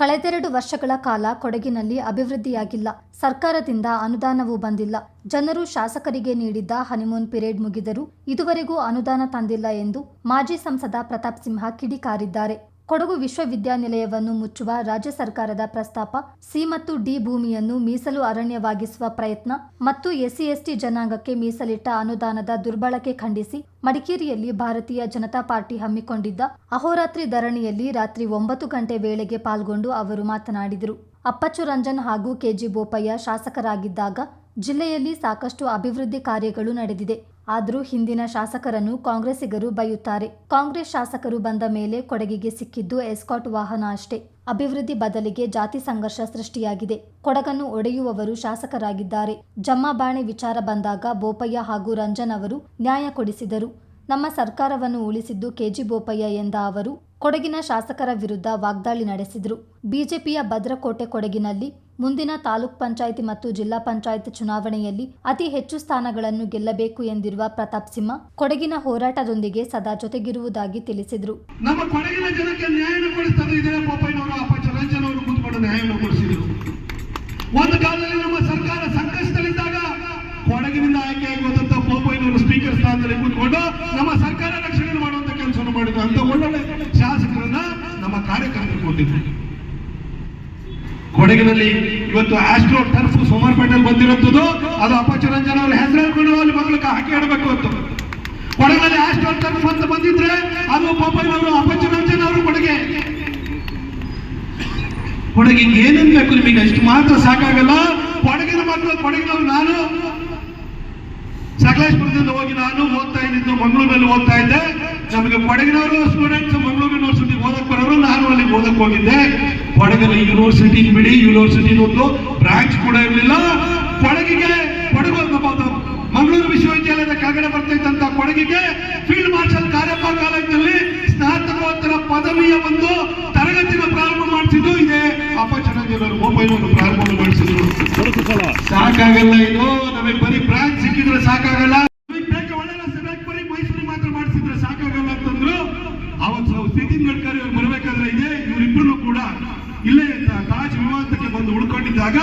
ಕಳೆದೆರಡು ವರ್ಷಗಳ ಕಾಲ ಕೊಡಗಿನಲ್ಲಿ ಅಭಿವೃದ್ಧಿಯಾಗಿಲ್ಲ. ಸರ್ಕಾರದಿಂದ ಅನುದಾನವೂ ಬಂದಿಲ್ಲ. ಜನರು ಶಾಸಕರಿಗೆ ನೀಡಿದ್ದ ಹನಿಮೂನ್ ಪಿರಿಯಡ್ ಮುಗಿದರೂ ಇದುವರೆಗೂ ಅನುದಾನ ತಂದಿಲ್ಲ ಎಂದು ಮಾಜಿ ಸಂಸದ ಪ್ರತಾಪ್ ಸಿಂಹ ಕಿಡಿಕಾರಿದ್ದಾರೆ. ಕೊಡಗು ವಿಶ್ವವಿದ್ಯಾನಿಲಯವನ್ನು ಮುಚ್ಚುವ ರಾಜ್ಯ ಸರ್ಕಾರದ ಪ್ರಸ್ತಾಪ, ಸಿ ಮತ್ತು ಡಿ ಭೂಮಿಯನ್ನು ಮೀಸಲು ಅರಣ್ಯವಾಗಿಸುವ ಪ್ರಯತ್ನ ಮತ್ತು ಎಸ್ಸಿ ಎಸ್ಟಿ ಜನಾಂಗಕ್ಕೆ ಮೀಸಲಿಟ್ಟ ಅನುದಾನದ ದುರ್ಬಳಕೆ ಖಂಡಿಸಿ ಮಡಿಕೇರಿಯಲ್ಲಿ ಭಾರತೀಯ ಜನತಾ ಪಾರ್ಟಿ ಹಮ್ಮಿಕೊಂಡಿದ್ದ ಅಹೋರಾತ್ರಿ ಧರಣಿಯಲ್ಲಿ ರಾತ್ರಿ ಒಂಬತ್ತು ಗಂಟೆ ವೇಳೆಗೆ ಪಾಲ್ಗೊಂಡು ಅವರು ಮಾತನಾಡಿದರು. ಅಪ್ಪಚ್ಚು ರಂಜನ್ ಹಾಗೂ ಕೆಜಿ ಬೋಪಯ್ಯ ಶಾಸಕರಾಗಿದ್ದಾಗ ಜಿಲ್ಲೆಯಲ್ಲಿ ಸಾಕಷ್ಟು ಅಭಿವೃದ್ಧಿ ಕಾರ್ಯಗಳು ನಡೆದಿದೆ. ಆದರೂ ಹಿಂದಿನ ಶಾಸಕರನ್ನು ಕಾಂಗ್ರೆಸ್ಸಿಗರು ಬೈಯುತ್ತಾರೆ. ಕಾಂಗ್ರೆಸ್ ಶಾಸಕರು ಬಂದ ಮೇಲೆ ಕೊಡಗಿಗೆ ಸಿಕ್ಕಿದ್ದು ಎಸ್ಕಾಟ್ ವಾಹನ ಅಷ್ಟೇ. ಅಭಿವೃದ್ಧಿ ಬದಲಿಗೆ ಜಾತಿ ಸಂಘರ್ಷ ಸೃಷ್ಟಿಯಾಗಿದೆ. ಕೊಡಗನ್ನು ಒಡೆಯುವವರು ಶಾಸಕರಾಗಿದ್ದಾರೆ. ಜಮ್ಮಬಾಣೆ ವಿಚಾರ ಬಂದಾಗ ಬೋಪಯ್ಯ ಹಾಗೂ ರಂಜನ್ ಅವರು ನ್ಯಾಯ ಕೊಡಿಸಿದರು. ನಮ್ಮ ಸರ್ಕಾರವನ್ನು ಉಳಿಸಿದ್ದು ಕೆಜಿ ಬೋಪಯ್ಯ ಎಂದ ಅವರು, ಕೊಡಗಿನ ಶಾಸಕರ ವಿರುದ್ಧ ವಾಗ್ದಾಳಿ ನಡೆಸಿದರು. ಬಿಜೆಪಿಯ ಭದ್ರಕೋಟೆ ಕೊಡಗಿನಲ್ಲಿ ಮುಂದಿನ ತಾಲೂಕ್ ಪಂಚಾಯಿತಿ ಮತ್ತು ಜಿಲ್ಲಾ ಪಂಚಾಯತ್ ಚುನಾವಣೆಯಲ್ಲಿ ಅತಿ ಹೆಚ್ಚು ಸ್ಥಾನಗಳನ್ನು ಗೆಲ್ಲಬೇಕು ಎಂದಿರುವ ಪ್ರತಾಪ್ ಸಿಂಹ ಕೊಡಗಿನ ಹೋರಾಟದೊಂದಿಗೆ ಸದಾ ಜೊತೆಗಿರುವುದಾಗಿ ತಿಳಿಸಿದರು. ನಮ್ಮ ಕೊಡಗಿನ ಜನಕ್ಕೆ ಒಂದು ಕಾಲದಲ್ಲಿ ನಮ್ಮ ಸರ್ಕಾರ ಸಂಕಷ್ಟದಲ್ಲಿದ್ದಾಗ ಕೊಡಗಿನಿಂದ ಆಯ್ಕೆಯಾಗಿ ಹೋದಂತ ಪೋಪಯ್ಯನವರು ಸ್ಪೀಕರ್ ಸ್ಥಾನದಲ್ಲಿ ಕೂತ್ಕೊಂಡು ನಮ್ಮ ಸರ್ಕಾರ ರಕ್ಷಣೆ ಮಾಡುವಂತ ಕೆಲಸವನ್ನು ಮಾಡಿದ್ರು. ಅಂತ ಒಳ್ಳೊಳ್ಳೆ ಶಾಸಕರನ್ನ ನಮ್ಮ ಕಾರ್ಯಕರ್ತರು ಕೊಟ್ಟಿದ್ರು. ಕೊಡಗಿನಲ್ಲಿ ಇವತ್ತು ಆಸ್ಟ್ರೋ ಟರ್ಫ್ ಸೋಮಾರ್ಪೇಟೆಯಲ್ಲಿ ಬಂದಿರುವಂತದ್ದು ಅದು ಅಪಚರಂಜನ ರಂಜನ್ ಅವ್ರ ಹೆಸರು ಹೇಳ್ಕೊಂಡು ಅಲ್ಲಿ ಮಗಳಿಗೆ ಹಾಕಿ ಆಡಬೇಕು ಅಂತ. ಕೊಡಗಿನಲ್ಲಿ ಆಸ್ಟ್ರೋ ಟರ್ಫ್ ಅಂತ ಬಂದಿದ್ರೆ ಅದು ಪಾಪನವರು ಅಪಚುರಂಜನ್ ರಂಜನ್ ಅವರು ಕೊಡುಗೆ ಕೊಡಗಿಗೆ ಏನೇನು ಬೇಕು ನಿಮಗೆ? ಅಷ್ಟು ಮಾತ್ರ ಸಾಕಾಗಲ್ಲ. ಕೊಡಗಿನ ಮಕ್ಕಳು ಕೊಡಗಿನವ್ರು ನಾನು. ಸಕಲೇಶ್ಪುರದಿಂದ ಹೋಗಿ ನಾನು ಓದ್ತಾ ಇದ್ದಿದ್ದು ಮಂಗಳೂರಿನಲ್ಲಿ ಓದ್ತಾ ಇದ್ದೆ ನಮಗೆ ಕೊಡಗಿನವರು ಸ್ಟೂಡೆಂಟ್ಸ್ ಮಂಗಳೂರು ಯೂನಿವರ್ಸಿಟಿ ಓದಕ್ ಬರೋರು, ನಾನು ಅಲ್ಲಿ ಓದಕ್ ಹೋಗಿದ್ದೆ. ಕೊಡಗಿನ ಯೂನಿವರ್ಸಿಟಿ ಬಿಡಿ ಯೂನಿವರ್ಸಿಟಿ ಒಂದು ಬ್ರಾಂಚ್ ಕೂಡ ಇರಲಿಲ್ಲ. ಕೊಡಗಿಗೆ ಕೊಡಗು ಮಂಗಳೂರು ವಿಶ್ವವಿದ್ಯಾಲಯದ ಕೆಳಗಡೆ ಬರ್ತಿದ್ದಂತ ಕೊಡಗಿಗೆ. ಫೀಲ್ಡ್ ಮಾರ್ಷಲ್ ಕಾರ್ಯಪ್ಪ ಕಾಲೇಜಿನಲ್ಲಿ ಸ್ನಾತಕೋತ್ತರ ಪದವಿಯ ಒಂದು ತರಗತಿನ ಪ್ರಾರಂಭ ಮಾಡಿಸಿದ್ದು. ಇದೆ ಅಪಚನವರು ಮೊಬೈಲ್ ಪ್ರಾರಂಭ ಮಾಡಿಸಿದ್ರು. ಸಾಕಾಗಲ್ಲ ಇದು. ನಮಗೆ ಬರೀ ಬ್ರಾಂಚ್ ಸಿಕ್ಕಿದ್ರೆ ಸಾಕಾಗಲ್ಲ. ಒಳ್ಳೆ ಬರೀ ಮೈಸೂರು ಮಾತ್ರ ಮಾಡಿಸಿದ್ರೆ ಸಾಕಾಗಲ್ಲ ಅಂತಂದ್ರು. ಅವತ್ತು ನಿತಿನ್ ಗಡ್ಕರಿ ಅವ್ರು ಇಲ್ಲೇ ತಾಜ್ ವಿಮಾನಕ್ಕೆ ಬಂದು ಉಳ್ಕೊಂಡಿದ್ದಾಗ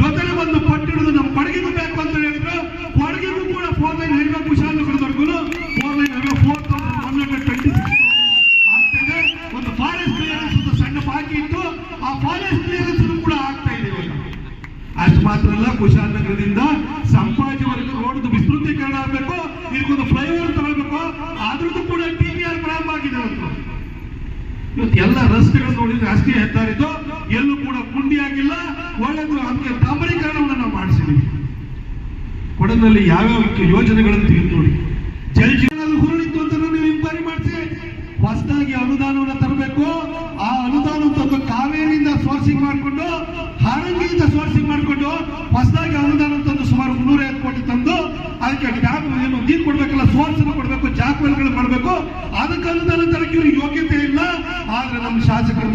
ಜೊತೆಗೆ ಬಂದು ಪಟ್ಟಿಡಿದು ನಮ್ಮ ಪಡಗಿಗೂ ಬೇಕು ಅಂತ ಹೇಳಿದ್ರು. ಕೊಡಗಿಗೂ ಕೂಡ four lane highway ಕುಶಾಲನಗರದವರೆಗೂ four lane highway four thousand one hundred twenty ಆಗ್ತದೆ ಒಂದು ಫಾರೆಸ್ಟ್ ಕ್ಲಿಯರೆನ್ಸ್ ಒಂದು ಸಣ್ಣ ಬಾಕಿ ಇತ್ತು. ಆ ಫಾರೆಸ್ಟ್ ಕ್ಲಿಯರೆನ್ಸ್ ಕೂಡ ಆಗ್ತಾ ಇದೆ ಅಷ್ಟು ಮಾತ್ರ ಅಲ್ಲ ಕುಶಾಲನಗರದಿಂದ ಸಂಪಾಜವರೆಗೂ ರೋಡ್ ವಿಸ್ತೃತೀಕರಣ ಆಗಬೇಕು. ಇದಕ್ಕೊಂದು ಫ್ಲೈಓವರ್ ತಗೊಳ್ಬೇಕು ಅದ್ರದ್ದು ಕೂಡ ಟಿ ಪಿ ಆರ್ ಪ್ರಾರಂಭ ಆಗಿದೆ ಇವತ್ತು ಇವತ್ತು ಎಲ್ಲ ರಸ್ತೆಗಳು ನೋಡಿದ್ರೆ ರಾಷ್ಟ್ರೀಯ ಹೆದ್ದಾರಿದ್ದು ಎಲ್ಲೂ ಕೂಡ ಗುಂಡಿಯಾಗಿಲ್ಲ ಒಳ್ಳೆದು ಅದಕ್ಕೆ ಡಾಂಬರೀಕರಣವನ್ನು ನಾವು ಮಾಡಿಸಿದ್ದೀವಿ ಕೊಡಗಿನಲ್ಲಿ ಯಾವ್ಯಾವ ಯೋಜನೆಗಳನ್ನು ತೆಗೆದು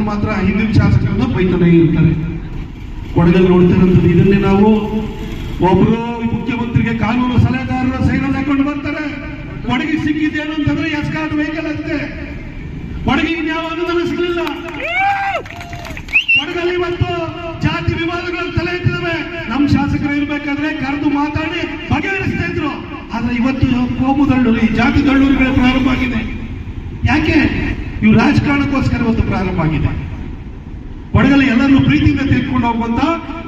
ಮಾತ್ರ ಹಿಂದಿನ ಶಾಸಕರನ್ನ ಬೈತಾನೆ ಇರ್ತಾರೆ. ಕೊಡಗಲ್ಲಿ ನೋಡ್ತಿರೋಂಥದ್ದು. ಇದನ್ನೇ ನಾವು ಒಬ್ರು ಮುಖ್ಯಮಂತ್ರಿಗೆ ಕಾನೂನು ಸಲಹೆಗಾರರ ಸೈನ್ ಹಾಕೊಂಡು ಬರ್ತಾರೆ. ಕೊಡಗಿ ಸಿಕ್ಕಿದ್ದೇನು ಅಂತಂದ್ರೆ ಎಸ್ಕಾಟ್ ವೆಹಿಕಲ್ ಅಂತೆ. ಕೊಡಗಿಗೆ ಯಾವ ಅನುದಾನ ಸಿಗಲಿಲ್ಲ. ಕೊಡಗಲ್ಲಿ ಇವತ್ತು ಜಾತಿ ವಿವಾದಗಳು ತಲೆ ಎತ್ತಿದವೆ. ನಮ್ಮ ಶಾಸಕರು ಇರ್ಬೇಕಾದ್ರೆ ಕರೆದು ಮಾತಾಡಿ ಬಗೆಹರಿಸ್ತಾ ಇದ್ರು. ಆದ್ರೆ ಇವತ್ತು ಕೋಮು ದಳ್ಳೂರಿ ಜಾತಿ ದಳ್ಳೂರಿಗಳ ಪ್ರಾರಂಭ ಆಗಿದೆ. ಯಾಕೆ? ಇವು ರಾಜಕಾರಣಕ್ಕೋಸ್ಕರ ಒಂದು ಪ್ರಾರಂಭ ಆಗಿದೆ. ಒಡಗಲ್ಲಿ ಎಲ್ಲರನ್ನು ಪ್ರೀತಿಯಿಂದ ತಿಳ್ಕೊಂಡು ಹೋಗುವಂತ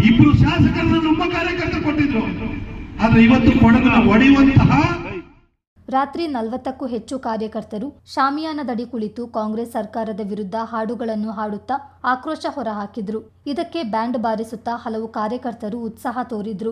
ಇಬ್ಬರು ಶಾಸಕರನ್ನು ನಮ್ಮ ಕಾರ್ಯಕರ್ತರು ಕೊಟ್ಟಿದ್ರು. ಆದ್ರೆ ಇವತ್ತು ಕೊಡಗನ್ನ ಒಡೆಯುವಂತಹ ರಾತ್ರಿ ನಲವತ್ತಕ್ಕೂ ಹೆಚ್ಚು ಕಾರ್ಯಕರ್ತರು ಶಾಮಿಯಾನದಡಿ ಕುಳಿತು ಕಾಂಗ್ರೆಸ್ ಸರ್ಕಾರದ ವಿರುದ್ಧ ಹಾಡುಗಳನ್ನು ಹಾಡುತ್ತಾ ಆಕ್ರೋಶ ಹೊರಹಾಕಿದ್ರು. ಇದಕ್ಕೆ ಬ್ಯಾಂಡ್ ಬಾರಿಸುತ್ತಾ ಹಲವು ಕಾರ್ಯಕರ್ತರು ಉತ್ಸಾಹ ತೋರಿದ್ರು.